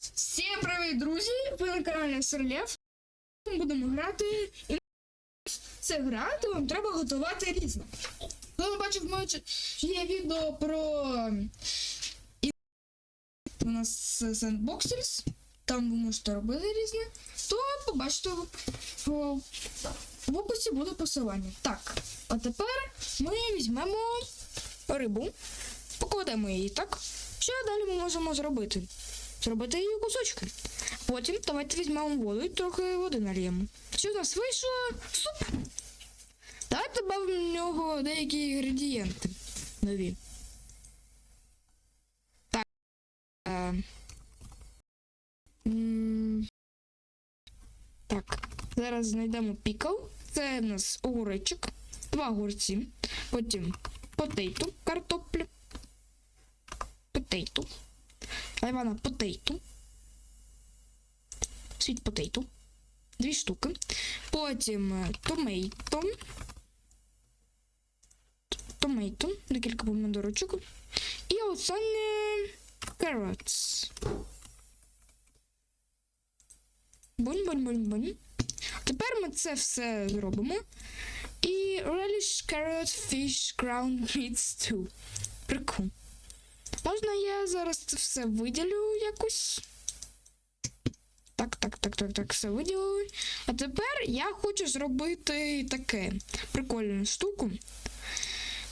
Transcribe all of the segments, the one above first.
Всім привіт, друзі! Ви на каналі Серлєв. Ми будемо грати. І це гра, то вам треба готувати різне. Хто не бачив моє є відео про і- у нас Sandboxers, там ви можете робити різне, то побачите в, в описі буде посилання. Так, а тепер ми візьмемо рибу, покладемо її так. Що далі ми можемо зробити? Зробити її кусочки. Потім давайте візьмемо воду і трохи води нальємо. Що в нас вийшло? Суп. Давайте додамо в нього деякі інгредієнти нові. Так. Е, так. Зараз знайдемо пікл. Це в нас огуречок, два огурці. Потім потейту, картопля. Потейту. Івана потейту. Світ потейту. Дві штуки. Потім е, томейто. Т- Томейто. Декілька помідорочок. І останнє carrots. Бунь-бунь-бунь-бунь. Тепер ми це все зробимо. І relish carrot fish ground meat stew. Прикол. Можна я зараз це все виділю якось? Так, так, так, так, так, все виділили. А тепер я хочу зробити таке прикольну штуку.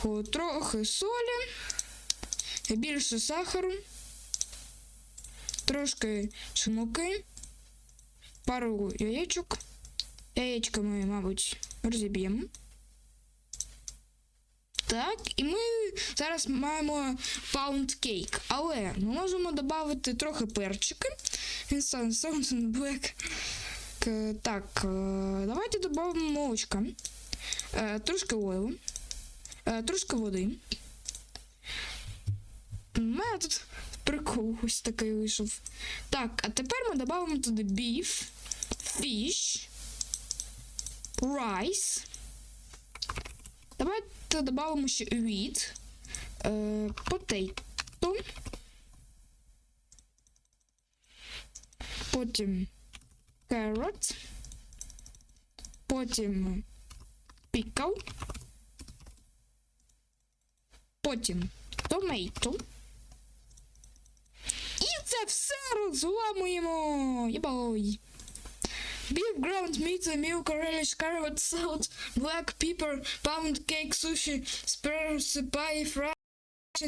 О, Трохи солі, більше сахару, трошки шумоки, пару яєчок. Яєчка ми, мабуть, розіб'ємо. Так, і ми зараз маємо паунд кейк. Але ми можемо додати трохи перчики. Стане Sound Black. Так, е, давайте додамо молочка. Е, Трошки ойлу. Е, Трошки води. У мене тут прикол ось такий вийшов. Так, а тепер ми додамо туди beef, fish, rice. Давайте додамо ще е, potato, потім carrot, потім pickle, потім tomato. І це все розламуємо. Єбой. Beef ground meat, milk, relish, carrot, salt, black pepper, pound cake, sushi, spare pie, fry,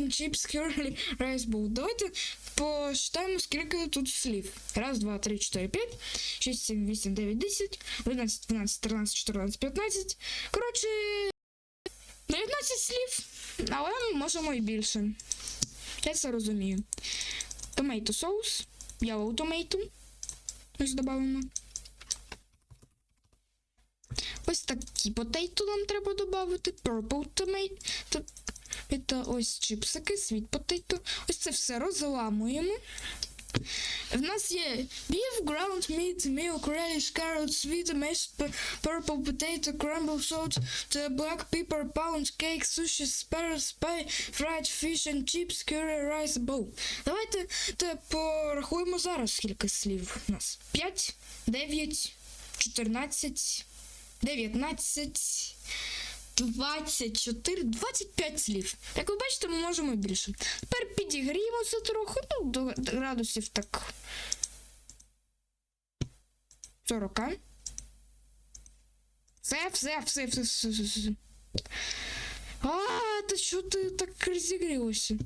chips, curly, rice bowl. Давайте посчитаємо, скільки тут слів. Раз, два, три, чотири, п'ять, шість, сім, вісім, дев'ять, десять, одинадцять, дванадцять, тринадцять, чотирнадцять, п'ятнадцять. Коротше, 19 слів, але ми можемо і більше. Я це розумію. Томейто соус, yellow tomato. Ось додамо. Ось такі потейто нам треба додати. Purple tomato. Це ось чипсики, sweet potato. Ось це все розламуємо. В нас є beef, ground meat, milk, relish, carrot, sweet, mashed purple potato, crumble salt, black pepper, pound cake, sushi, spare pie, fried fish and chips, curry, rice bowl. Давайте те порахуємо зараз, скільки слів у нас. 5, 9, 14, 19, 24, 25 слів. Як ви бачите, ми можемо більше. Тепер підігріємо це трохи, ну, до градусів так. 40. Все, все, все, все, все, все. А, та що ти так розігрілося?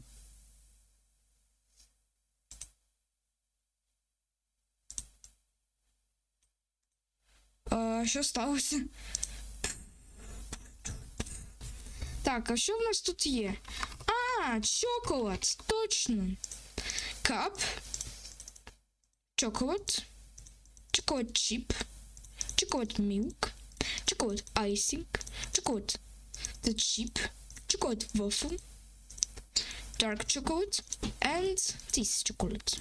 Що сталося? Так, а що в нас тут є? А, чоколад, точно. Кап. Чоколад. Чоколад чіп. Чоколад мілк. Чоколад айсинг. Чоколад the chip. Чоколад waffle. Dark chocolate and this chocolate.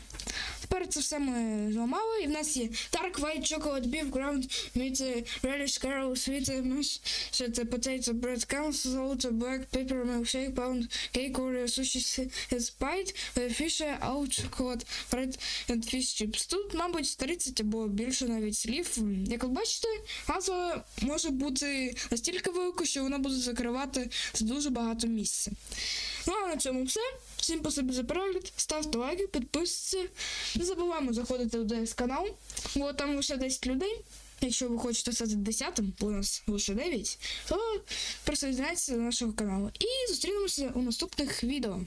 Тепер це все ми зламали. І в нас є Dark White Chocolate Beef Ground with uh, Relish Carol Sweet що це Potato Bread Crumbs, Salt, Black Pepper Milkshake, Pound Cake, Oreo Sushi Spite, Fish Out Chocolate Bread and Fish Chips. Тут, мабуть, 30 або більше навіть слів. Як ви бачите, назва може бути настільки великою, що вона буде закривати дуже багато місця. Ну а на цьому все. Всім спасибі за перегляд. Ставте лайки, підписуйтесь. Не забуваємо заходити в ДС канал, бо там лише 10 людей. Якщо ви хочете стати 10, бо у нас лише 9, то присоединяйтеся до нашого каналу. І зустрінемося у наступних відео.